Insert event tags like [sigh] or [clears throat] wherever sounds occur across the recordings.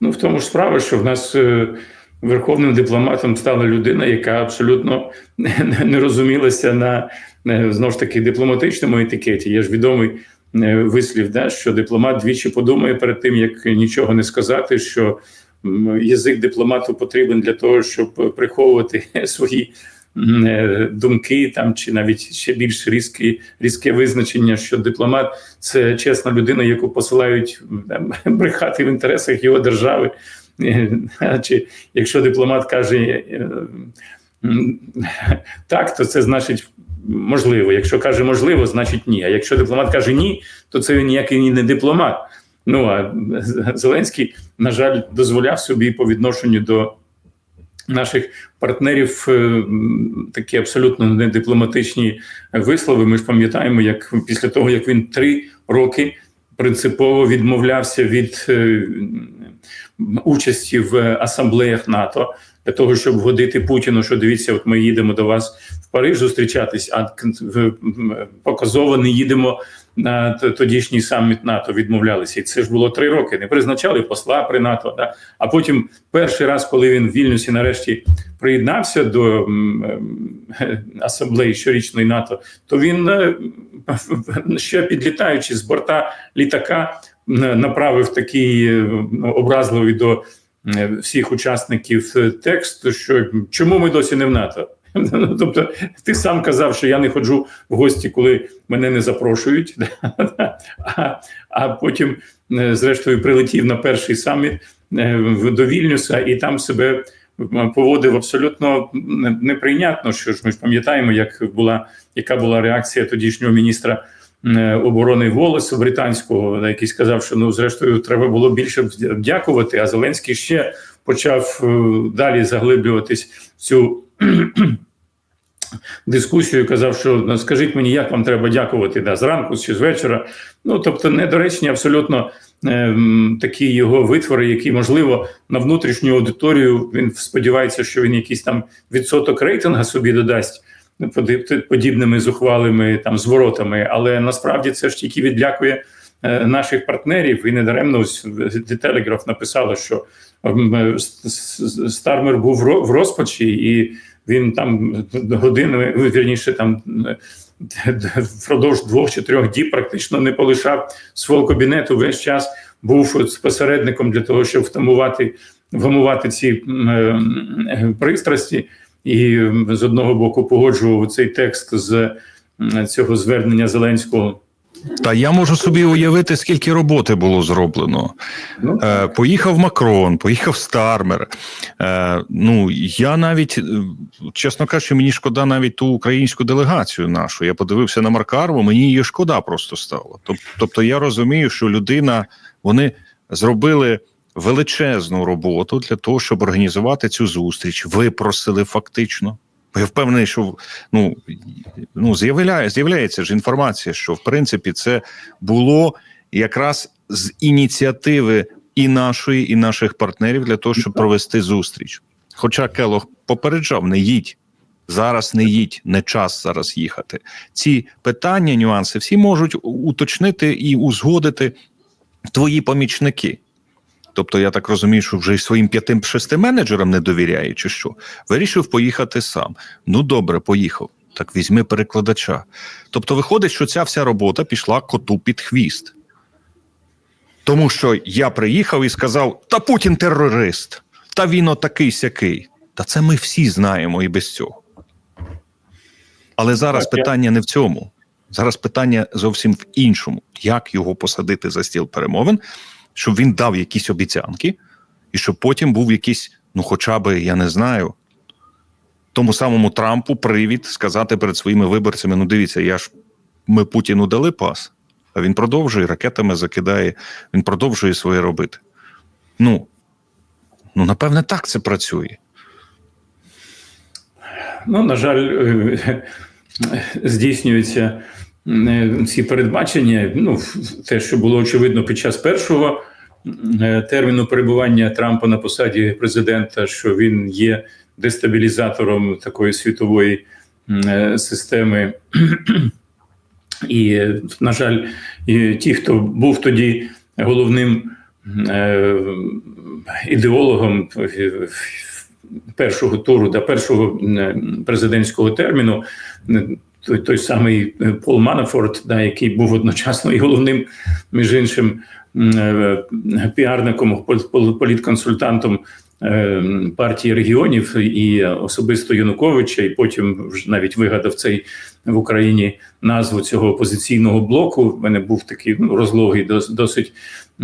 Ну, в тому ж справа, що в нас е, верховним дипломатом стала людина, яка абсолютно не, розумілася на е, знову ж таки дипломатичному етикеті. Є ж відомий е, вислів, да, що дипломат двічі подумає перед тим, як нічого не сказати. що Язик дипломату потрібен для того, щоб приховувати [laughs] свої думки, там чи навіть ще більш різке, різке визначення, що дипломат це чесна людина, яку посилають там, [laughs] брехати в інтересах його держави. Е, Чи якщо дипломат каже е, [laughs] так, то це значить можливо. Якщо каже можливо, значить ні. А якщо дипломат каже ні, то це він ніякий не дипломат. Ну а Зеленський, на жаль, дозволяв собі по відношенню до наших партнерів е, такі абсолютно недипломатичні вислови. Ми ж пам'ятаємо, як після того як він три роки принципово відмовлявся від е, участі в асамблеях НАТО для того, щоб вгодити Путіну, що дивіться, от ми їдемо до вас в Париж зустрічатись, а показово не їдемо на тодішній саміт НАТО. Відмовлялися, і це ж було три роки. Не призначали посла при НАТО. Да? А потім перший раз, коли він в Вільнюсі нарешті приєднався до асамблеї щорічної НАТО, то він е, [laughs] ще підлітаючи з борта літака направив такий е, образливий до всіх учасників текст, що чому ми досі не в НАТО? [laughs] Ну, Тобто, ти сам казав, що я не ходжу в гості, коли мене не запрошують, [laughs] а, а потім, е, зрештою, прилетів на перший саміт е, до Вільнюса і там себе поводив абсолютно неприйнятно. Що ж ми ж пам'ятаємо, як була яка була реакція тодішнього міністра е, оборони голосу британського, який сказав, що ну зрештою треба було більше дякувати. А Зеленський ще почав далі заглиблюватись в цю [clears throat] дискусію. Казав, що ну, скажіть мені, як вам треба дякувати да, зранку чи з вечора. Ну тобто, недоречні абсолютно е, такі його витвори, які можливо на внутрішню аудиторію він сподівається, що він якийсь там відсоток рейтинга собі додасть подібними зухвалими там зворотами, але насправді це ж тільки відлякує наших партнерів, і недаремно Telegraph написала, що м, е, С- С- Стармер був в розпачі, і він там години, вірніше, там е, [laughs] впродовж двох чи трьох діб практично не полишав свого кабінету. Весь час був посередником для того, щоб втамувати, вгамувати ці е, пристрасті, і з одного боку погоджував цей текст з цього звернення Зеленського. Та я можу собі уявити, скільки роботи було зроблено. Ну, Е, поїхав Макрон, поїхав Стармер. Е, ну я навіть, е, чесно кажучи, мені шкода навіть ту українську делегацію нашу. Я подивився на Маркарву, мені її шкода просто стало. Тобто, я розумію, що людина вони зробили величезну роботу для того, щоб організувати цю зустріч. Випросили фактично. Я впевнений, що ну, ну з'являє, з'являється ж інформація, що в принципі це було якраз з ініціативи і нашої, і наших партнерів для того, щоб провести зустріч. Хоча Келох попереджав: не їдь. Зараз не їдь, не час зараз їхати. Ці питання, нюанси всі можуть уточнити і узгодити твої помічники. Тобто, я так розумію, що вже й своїм п'ятим шести менеджерам не довіряє, чи що вирішив поїхати сам. Ну добре, поїхав. Так візьми перекладача. Тобто, виходить, що ця вся робота пішла коту під хвіст. Тому що я приїхав і сказав: Та Путін терорист, та він отакий сякий. Та це ми всі знаємо і без цього. Але зараз Так, я- питання не в цьому. Зараз питання зовсім в іншому: як його посадити за стіл перемовин, щоб він дав якісь обіцянки, і щоб потім був якийсь, ну хоча би, я не знаю, тому самому Трампу привід сказати перед своїми виборцями: ну дивіться, я ж ми Путіну дали пас, а він продовжує ракетами закидає, він продовжує своє робити. Ну, ну напевне, так це працює. Ну, на жаль, е, е, ці передбачення. Ну, те, що було очевидно під час першого е, терміну перебування Трампа на посаді президента, що він є дестабілізатором такої світової е, системи. І, на жаль, і ті, хто був тоді головним е, ідеологом першого туру да першого президентського терміну. Той, той самий е, Пол Манафорт, да, який був одночасно і головним, між іншим, е, піарником, пол- пол- політконсультантом е, партії регіонів і особисто Януковича, і потім вже навіть вигадав цей в Україні назву цього опозиційного блоку. В мене був такий ну, розлогий, дос- досить [clears throat]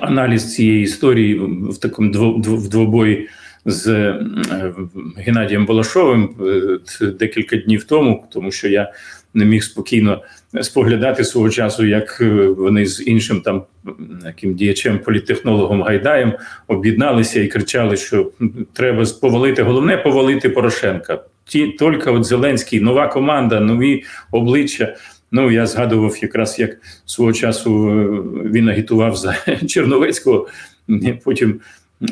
аналіз цієї історії в такому дво- дво- двобої з е, Геннадієм Балашовим е, декілька днів тому, тому що я не міг спокійно споглядати свого часу, як е, вони з іншим там яким діячем, політтехнологом Гайдаєм об'єдналися і кричали, що треба повалити. Головне повалити Порошенка. Ті тільки от Зеленський, нова команда, нові обличчя. Ну я згадував якраз як свого часу він агітував за [laughs] Черновецького. Потім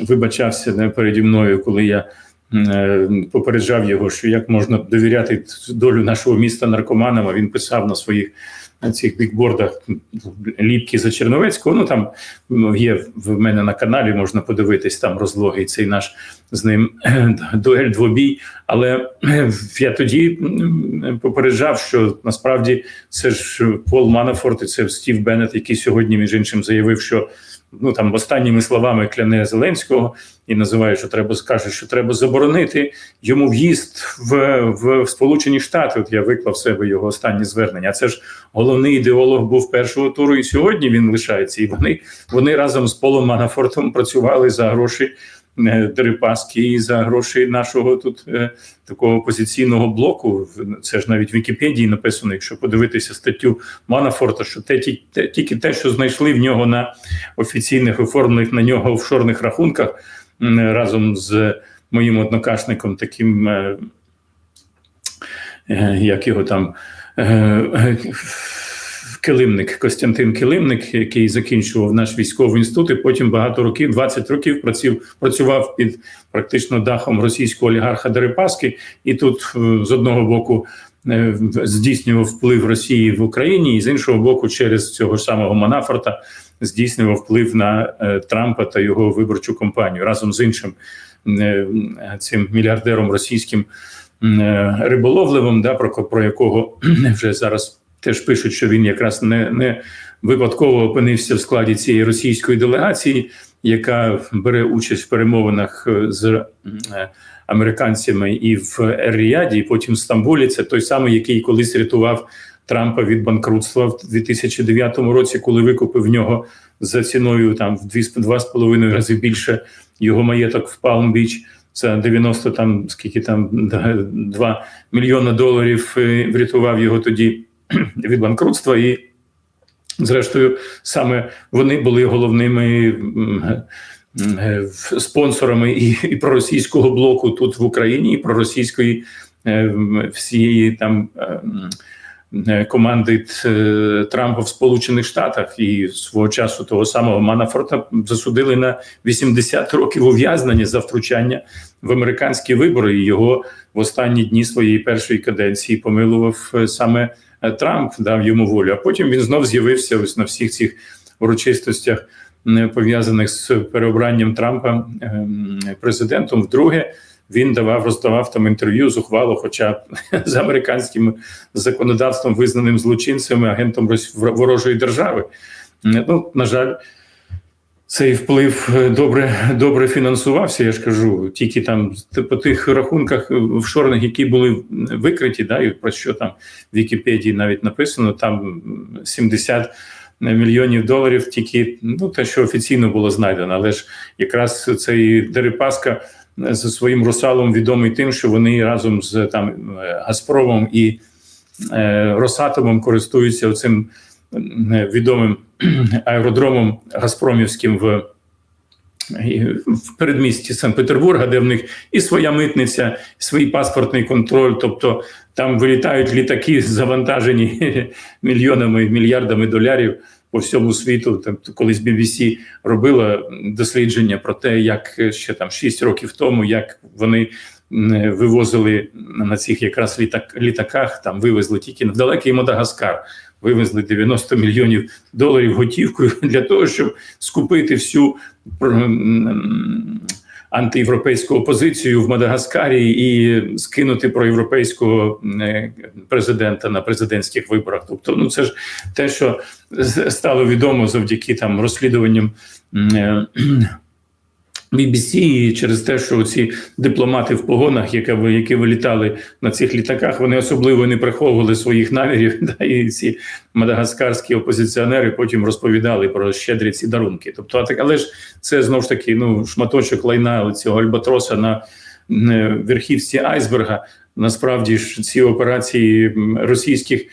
вибачався не переді мною, коли я е, попереджав його, що як можна довіряти долю нашого міста наркоманам. А він писав на своїх на цих бікбордах ліпки за Черновецького. Ну там ну, є в мене на каналі, можна подивитись там розлогий цей наш з ним [clears throat] дуель двобій. Але [clears throat] я тоді попереджав, що насправді це ж Пол Манафорт і це Стів Беннет, який сьогодні між іншим заявив, що ну там останніми словами кляне Зеленського і називає, що треба скаже, що треба заборонити йому в'їзд в, в Сполучені Штати. От я виклав в себе його останні звернення. А це ж головний ідеолог був першого туру, і сьогодні він лишається. І вони, вони разом з Полом Манафортом працювали за гроші. Дерипаски і за гроші нашого тут е, такого опозиційного блоку. Це ж навіть в Вікіпедії написано, якщо подивитися статтю Манафорта, що те, тільки те, що знайшли в нього на офіційних оформлених на нього офшорних рахунках разом з моїм однокашником, таким е, е, як його там. Килимник Костянтин Килимник, який закінчував наш військовий інститут, і потім багато років, 20 років працював, працював під практично дахом російського олігарха Дерипаски, і тут е, з одного боку е, здійснював вплив Росії в Україні, і з іншого боку, через цього ж самого Манафорта здійснював вплив на е, Трампа та його виборчу кампанію. Разом з іншим цим мільярдером російським риболовливим, да, про, про якого [clears throat] вже зараз теж пишуть, що він якраз не, не випадково опинився в складі цієї російської делегації, яка бере участь в перемовинах е, з е, американцями і в Ер-Ріаді, і потім в Стамбулі. Це той самий, який колись рятував Трампа від банкрутства в 2009 році, коли викупив в нього за ціною там в 2,5 рази більше його маєток в Палм-Біч. Це 90 там скільки там 2 мільйона доларів е, врятував його тоді [clears throat] від банкрутства, і зрештою саме вони були головними е, спонсорами і, і проросійського блоку тут в Україні, і проросійської е, всієї там. е, Команди Трампа в Сполучених Штатах і свого часу того самого Манафорта засудили на 80 років ув'язнення за втручання в американські вибори. І його в останні дні своєї першої каденції помилував саме Трамп, дав йому волю. А потім він знов з'явився ось на всіх цих урочистостях, пов'язаних з переобранням Трампа ем, президентом. Вдруге він давав, роздавав там інтерв'ю зухвало, хоча [laughs] з американським законодавством визнаним злочинцем, агентом ворожої держави. Ну, на жаль, цей вплив е, добре добре фінансувався. Я ж кажу, тільки там по тих рахунках офшорних, які були викриті, да, і про що там в Вікіпедії навіть написано, там 70 мільйонів доларів, тільки ну те, що офіційно було знайдено, але ж якраз цей Дерипаска за своїм русалом відомий тим, що вони разом з там е, Газпромом і е, Росатомом користуються оцим е, відомим [clears throat] аеродромом Газпромівським в, в передмісті Санкт-Петербурга, де в них і своя митниця, і свій паспортний контроль. Тобто там вилітають літаки, завантажені [laughs] мільйонами мільярдами долярів по всьому світу. Там колись BBC робила дослідження про те, як ще там 6 років тому, як вони м, вивозили на цих якраз літак, літаках, там вивезли тільки на далекий Мадагаскар. Вивезли 90 мільйонів доларів готівкою [laughs] для того, щоб скупити всю антиєвропейську опозицію в Мадагаскарі і скинути проєвропейського е, президента на президентських виборах. Тобто, ну це ж те, що стало відомо завдяки там розслідуванням. BBC і через те, що ці дипломати в погонах, які, які вилітали на цих літаках, вони особливо не приховували своїх намірів. [laughs] Да, і ці мадагаскарські опозиціонери потім розповідали про щедрі ці дарунки. Тобто, але ж це знов ж таки ну, шматочок лайна цього альбатроса на верхівці айсберга. Насправді ж ці операції російських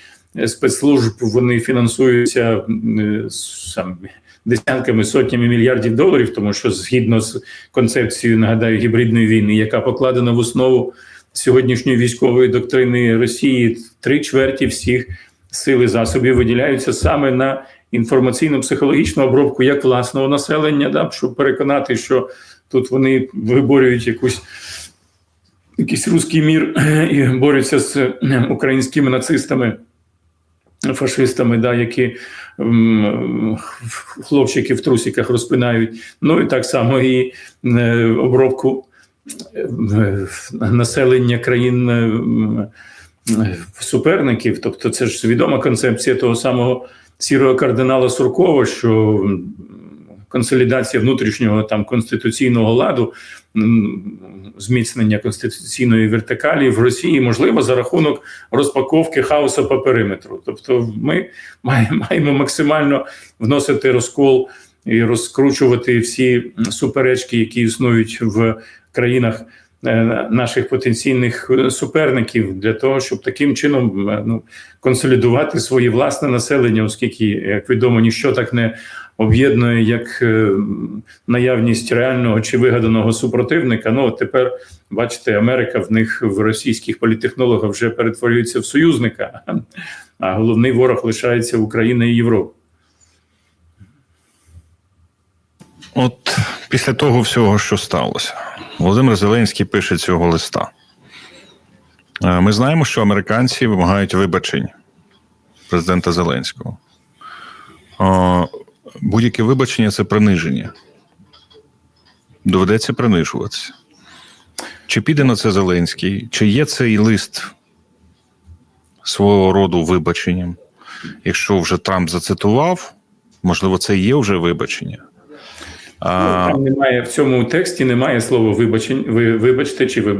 спецслужб вони фінансуються е, сам десятками сотнями мільярдів доларів, тому що згідно з концепцією, нагадаю, гібридної війни, яка покладена в основу сьогоднішньої військової доктрини Росії, три чверті всіх сил і засобів виділяються саме на інформаційно-психологічну обробку як власного населення, да, щоб переконати, що тут вони виборюють якусь. Якийсь руський мір [clears throat] і борються з українськими нацистами, фашистами, да, які хлопчики в трусиках розпинають. Ну і так само і е, обробку е, населення країн е, суперників. Тобто, це ж відома концепція того самого сірого кардинала Суркова, що консолідація внутрішнього там конституційного ладу, зміцнення конституційної вертикалі в Росії можливо за рахунок розпаковки хаосу по периметру. Тобто, ми маємо, максимально вносити розкол і розкручувати всі суперечки, які існують в країнах. Е, Наших потенційних е, суперників для того, щоб таким чином е, ну консолідувати своє власне населення, оскільки, як відомо, ніщо так не об'єднує як наявність реального чи вигаданого супротивника. Ну от тепер бачите, Америка в них в російських політехнологах вже перетворюється в союзника, а головний ворог лишається Україна і Європа. От після того всього, що сталося, Володимир Зеленський пише цього листа. Е, Ми знаємо, що американці вимагають вибачень президента Зеленського. Е, Будь-яке вибачення це приниження. Доведеться принижуватися. Чи піде на це Зеленський, чи є цей лист свого роду вибаченням? Якщо вже Трамп зацитував, можливо, це є вже вибачення. Ну, там немає в цьому тексті, немає слова вибачень. Ви вибачте, чи ви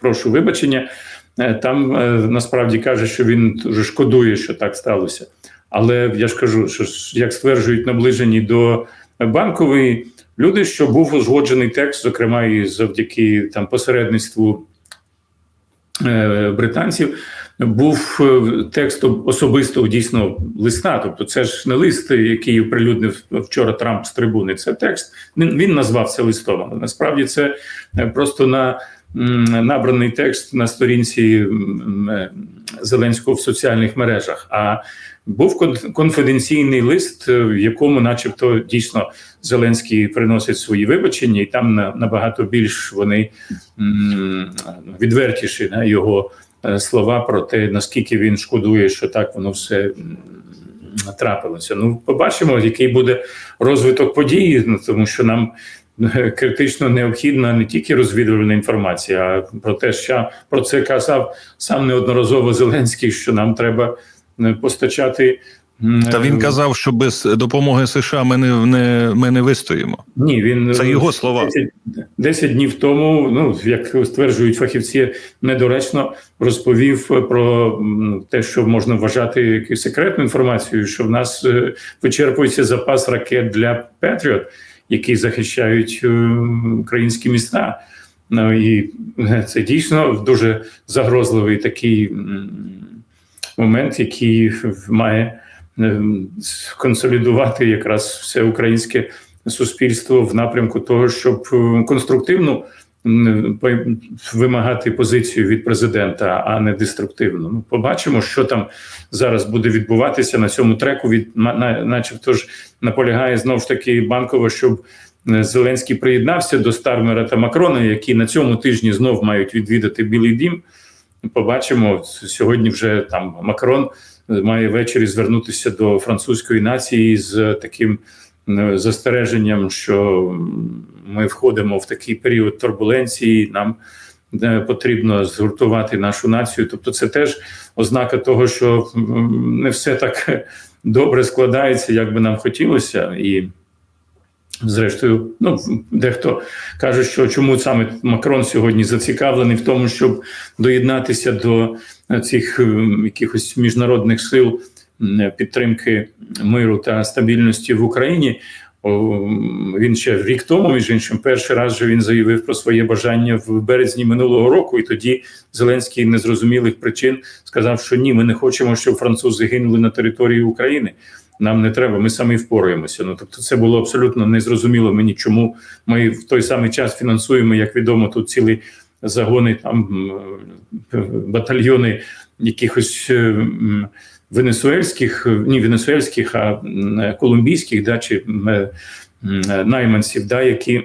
прошу вибачення. Е, Там е, насправді каже, що він дуже шкодує, що так сталося. Але я ж кажу, що як стверджують наближені до банкової люди, що був узгоджений текст, зокрема і завдяки там посередництву британців. Був е, текст особисто дійсно листа. Тобто, це ж не лист, який оприлюднив вчора Трамп з трибуни. Це текст. Він, назвав це листом. Але насправді це е, просто на набраний текст на сторінці е, Зеленського в соціальних мережах. А був конфіденційний лист, е, в якому, начебто, дійсно Зеленський приносить свої вибачення, і там набагато більш вони відвертіші на його е, слова про те, наскільки він шкодує, що так воно все трапилося. Ну, побачимо, який буде розвиток події, ну, тому що нам [laughs] критично необхідна не тільки розвідувальна інформація, а про те, що про це казав сам неодноразово Зеленський, що нам треба е, постачати. Та він казав, що без допомоги США ми не, не, ми не вистоїмо. ні, він Це його слова. 10, 10 днів тому, ну як стверджують фахівці, недоречно розповів про те, що можна вважати якоюсь секретною інформацією, що в нас е, вичерпується запас ракет для Петріот, які захищають е, українські міста. Ну і е, це дійсно дуже загрозливий такий момент, який має е, консолідувати якраз все українське суспільство в напрямку того, щоб по- вимагати позицію від президента, а не деструктивно. Ну, побачимо, що там зараз буде відбуватися на цьому треку. Від на- на- начебто ж наполягає знову ж таки банково, щоб е, Зеленський приєднався до Стармера та Макрона, які на цьому тижні знов мають відвідати Білий Дім. Побачимо сьогодні. Вже там Макрон має ввечері звернутися до французької нації з таким е, застереженням, що ми входимо в такий період турбуленції. Нам е, потрібно згуртувати нашу націю. Тобто, це теж ознака того, що не все так [laughs] добре складається, як би нам хотілося, і зрештою, ну дехто каже, що чому саме Макрон сьогодні зацікавлений в тому, щоб доєднатися до цих е, якихось міжнародних сил підтримки миру та стабільності в Україні. Він ще рік тому, між іншим, перший раз же він заявив про своє бажання в березні минулого року, і тоді Зеленський незрозумілих причин сказав, що ні, ми не хочемо, щоб французи гинули на території України. Нам не треба, ми самі впораємося. Ну тобто, це було абсолютно незрозуміло мені, чому ми в той самий час фінансуємо, як відомо, тут цілі загони, там батальйони якихось е, венесуельських, ні венесуельських, а колумбійських, да, чи е, м, найманців, да, які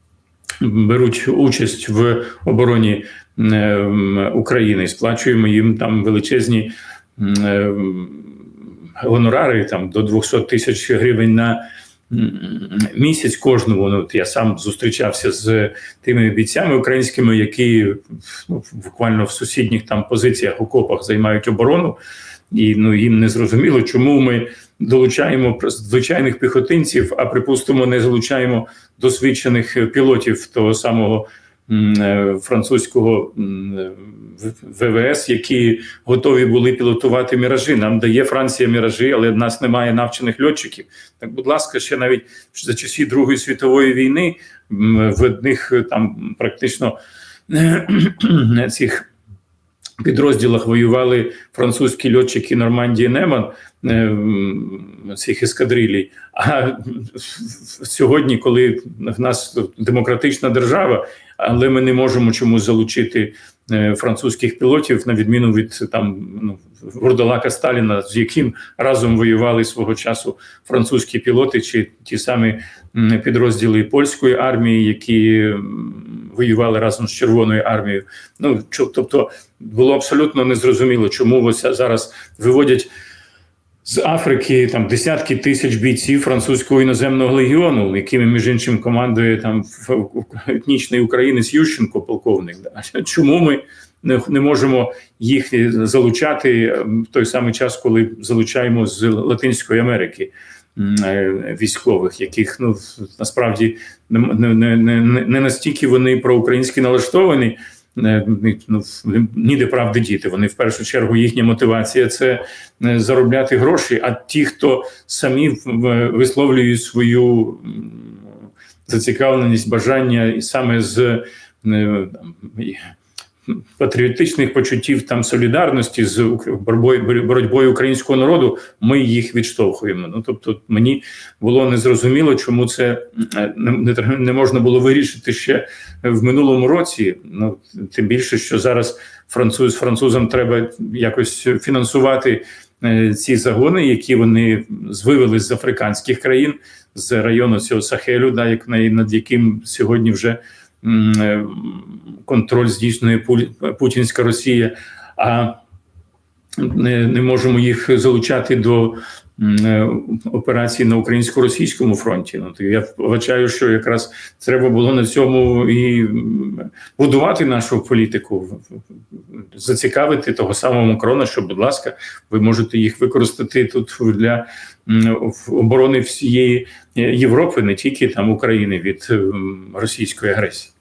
[clears throat] беруть участь в обороні е, України, сплачуємо їм там величезні е, гонорари там до 200 тисяч гривень на місяць кожному. Ну, я сам зустрічався з тими бійцями українськими, які ну, буквально в сусідніх там позиціях окопах займають оборону, і ну їм не зрозуміло, чому ми долучаємо звичайних піхотинців, а припустимо, не залучаємо досвідчених пілотів того самого. е, Французького е, ВВС, які готові були пілотувати міражі. Нам дає Франція міражі, але в нас немає навчених льотчиків. Так, будь ласка, ще навіть за часів Другої світової війни в одних е, там практично [clears throat] цих підрозділах воювали французькі льотчики Нормандії Неман е, цих ескадрилій. А сьогодні, коли в нас демократична держава, але ми не можемо чомусь залучити е, французьких пілотів, на відміну від там ну, Вурдалака Сталіна, з яким разом воювали свого часу французькі пілоти, чи ті самі підрозділи польської армії, які воювали разом з Червоною армією. Ну тобто було абсолютно незрозуміло, чому ось зараз виводять. З Африки там десятки тисяч бійців французького іноземного легіону, якими між іншим командує там етнічний українець Ющенко, полковник. [laughs] Чому ми не, можемо їх залучати в той самий час, коли залучаємо з Латинської Америки військових, яких ну насправді не, не, не, не, настільки вони проукраїнськи налаштовані. е, Ну, ніде правди діти. Вони в першу чергу їхня мотивація це е, заробляти гроші. А ті, хто самі висловлюють свою зацікавленість, бажання і саме з е, патріотичних почуттів там солідарності з боротьбою, боротьбою українського народу, ми їх відштовхуємо. Ну тобто, мені було незрозуміло, чому це е, не, не, можна було вирішити ще в минулому році. Ну тим більше, що зараз француз французам треба якось фінансувати е, ці загони, які вони звивели з африканських країн, з району цього Сахелю, да, як над яким сьогодні вже контроль здійснює Пу- путінська Росія. А не можемо їх залучати до е, на українсько-російському фронті. Ну то я вважаю, що якраз треба було на цьому і будувати нашу політику, зацікавити того самого Макрона, що, будь ласка, ви можете їх використати тут для оборони всієї е, Європи, не тільки там України від російської агресії.